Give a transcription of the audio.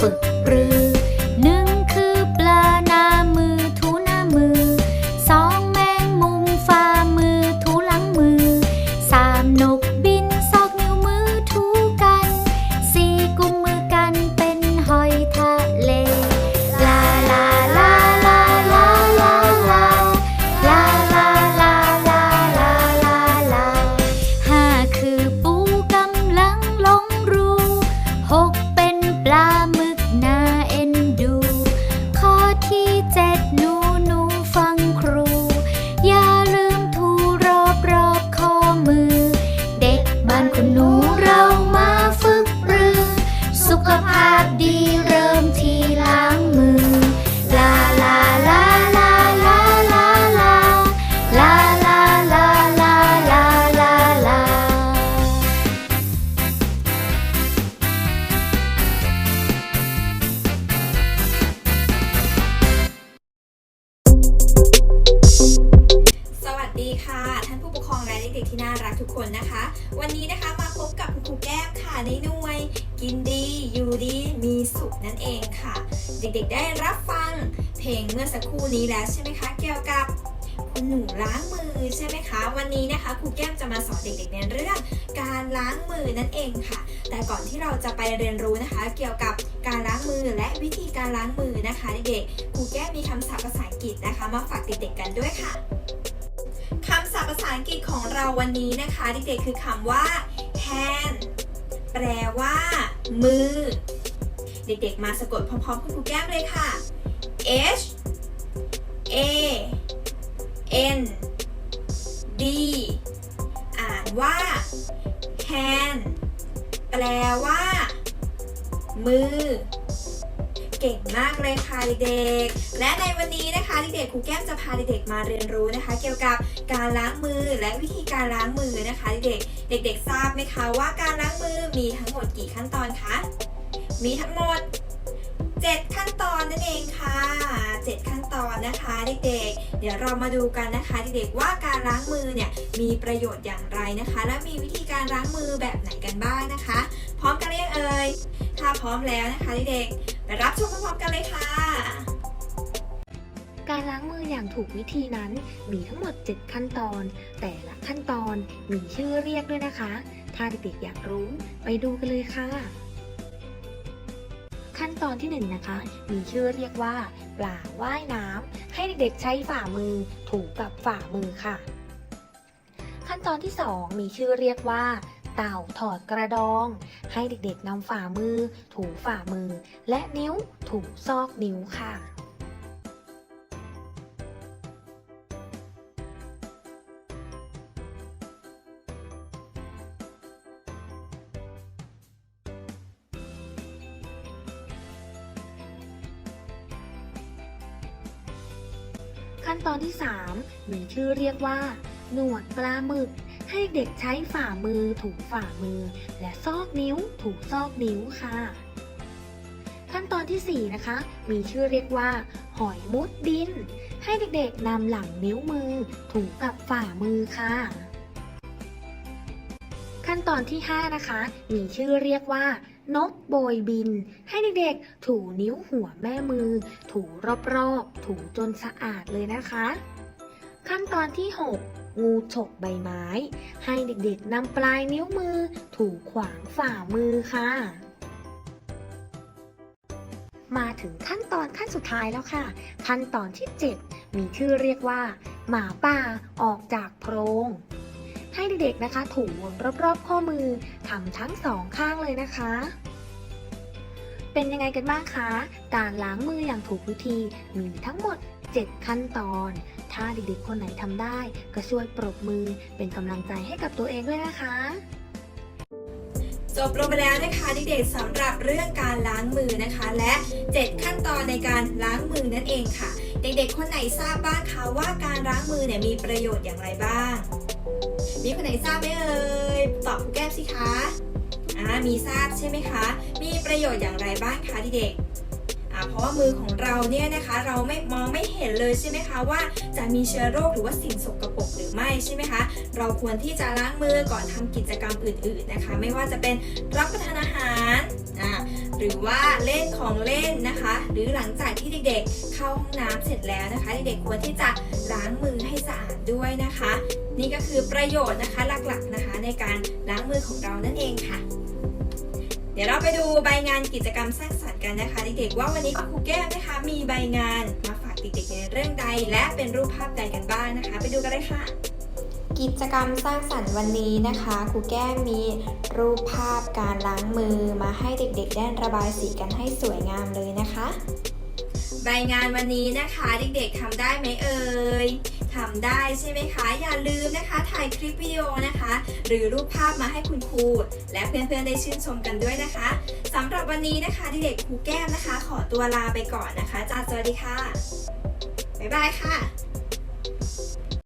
ฝึกปรือ ที่น่ารักทุกคนนะคะ วันนี้นะคะมาพบกับคุณครูแก้มค่ะในหน่วย กินดีอยู่ดีมีสุขนั่นเองค่ะ เด็กๆได้รับฟังเพลงเมื่อสักครู่นี้แล้วใช่ไหมคะ เกี่ยวกับคุณหนูล้างมือใช่ไหมคะ วันนี้นะคะครูแก้มจะมาสอนเด็กๆในเรื่องการล้างมือนั่นเองค่ะ แต่ก่อนที่เราจะไปเรียนรู้นะคะ เกี่ยวกับการล้างมือและวิธีการล้างมือนะคะเด็กๆครูแก้มมีคำศัพท์ภาษาอังกฤษนะคะ มาฝากเด็กๆกันด้วยค่ะ คำศัพท์ภาษาอังกฤษของเราวันนี้นะคะเด็กๆคือคำว่า hand แปลว่า มือ เด็กๆมาสะกดพร้อมๆคุณครูแก้มเลยค่ะ H A N D อ่านว่า hand แปลว่า มือ เก่งมากเลยค่ะเด็กๆ และในวันนี้นะคะเด็กๆครูแก้มจะพาเด็กๆมาเรียนรู้นะคะ เกี่ยวกับการล้างมือและวิธีการล้างมือนะคะเด็กๆเด็ก ๆ ทราบไหมคะว่าการล้างมือมีทั้งหมดกี่ขั้นตอนคะมีทั้งหมด 7 ขั้นตอนนั่นเองค่ะ 7 ขั้นตอนนะคะเด็กๆ เดี๋ยวเรามาดูกันนะคะเด็กๆว่าการล้างมือเนี่ยมีประโยชน์อย่างไรนะคะ และมีวิธีการล้างมือแบบไหนกันบ้างนะคะ พร้อมกันหรือยังเอ่ยถ้าพร้อมแล้วนะคะเด็กๆ ไปรับชมพร้อมๆกันเลยค่ะ การล้างมืออย่างถูกวิธีนั้นมีทั้งหมด 7 ขั้นตอน แต่ละขั้นตอนมีชื่อเรียกด้วยนะคะ ถ้าเด็กๆอยากรู้ไปดูกันเลยค่ะ ขั้นตอนที่1นงนะคะ มีชื่อเรียกว่าปลาว่ายน้ำให้เด็กๆใช้ฝ่ามือถูกับฝ่ามือค่ะ ขั้นตอนที่ 2 มีชื่อเรียกว่า เต่าถอดกระดอง ให้เด็กๆนำฝ่ามือ ถูฝ่ามือ และนิ้วถูซอกนิ้วค่ะ ขั้นตอนที่ 3 มีชื่อเรียกว่า หนวดปลาหมึก ให้เด็กใช้ฝ่ามือถูฝ่ามือ และซอกนิ้วถูซอกนิ้วค่ะ ขั้นตอนทีสี่ 4 นะคะ มีชื่อเรียกว่า หอยมุดดิน ให้เด็กๆนำหลังนิ้วมือ ถูกับฝ่ามือค่ะ ขั้นตอนที่ 5 นะคะ มีชื่อเรียกว่านกโบยบิน ให้เด็กๆ ถูนิ้วหัวแม่มือ ถูรอบๆ ถูจนสะอาดเลยนะคะ ขั้นตอนที่ 6 งูฉกใบไม้ ให้เด็กๆนำปลายนิ้วมือถูขวางฝ่ามือค่ะ มาถึงขั้นตอนขั้นสุดท้ายแล้วค่ะ ขั้นตอนที่ 7 มีชื่อเรียกว่า หมาป่าออกจากโพรงให้เด็กๆนะคะ ถูวนรอบๆ ข้อมือทำทั้งสองข้างเลยนะคะเป็นยังไงกันบ้างคะ การล้างมืออย่างถูกวิธีมีทั้งหมด 7 ขั้นตอน ถ้าเด็กๆคนไหนทำได้ ก็ช่วยปรบมือเป็นกำลังใจให้กับตัวเองด้วยนะคะ จบลงไปแล้วนะคะเด็กๆสำหรับเรื่องการล้างมือนะคะ และ 7 ขั้นตอนในการล้างมือนั่นเองค่ะ เด็กๆ คนไหนทราบบ้างคะว่าการล้างมือเนี่ยมีประโยชน์อย่างไรบ้าง มีคนไหนทราบไหมเอ่ยตอบแก้มสิคะอ่ามีทราบใช่ไหมคะ มีประโยชน์อย่างไรบ้างคะเด็กๆ เพราะว่ามือของเราเนี่ยนะคะเราไม่มองไม่เห็นเลยใช่ไหมคะว่าจะมีเชื้อโรคหรือว่าสิ่งสกปรกหรือไม่ใช่ไหมคะเราควรที่จะล้างมือก่อนทำกิจกรรมอื่น ๆนะคะ ไม่ว่าจะเป็นรับประทานอาหารอ่าหรือว่าเล่นของเล่นนะคะ หรือหลังจากที่เด็กๆ เข้าห้องน้ำเสร็จแล้วนะคะ เด็กๆควรที่จะล้างมือให้สะอาดด้วยนะคะ นี่ก็คือประโยชน์นะคะหลักๆนะคะในการล้างมือของเรานั่นเองค่ะ เดี๋ยวเราไปดูใบงานกิจกรรมสร้างส กันนะคะเด็กๆว่าวันนี้ครูแก้วนะคะ มีใบงานมาฝากเด็กๆในเรื่องใด และเป็นรูปภาพใดกันบ้างนะคะ ไปดูกันเลยค่ะ กิจกรรมสร้างสรรค์วันนี้นะคะครูแก้มมีรูปภาพการล้างมือมาให้เด็กๆได้ระบายสีกันให้สวยงามเลยนะคะ ใบงานวันนี้นะคะเด็กๆทำได้ไหมเอ่ยทำได้ใช่ไหมคะ อย่าลืมนะคะถ่ายคลิปวิดีโอนะคะ หรือรูปภาพมาให้คุณครูและเพื่อนๆได้ชื่นชมกันด้วยนะคะสำหรับวันนี้นะคะเด็กๆครูแก้มนะคะ ขอตัวลาไปก่อนนะคะจ้าสวัสดีค่ะบ๊ายบายค่ะ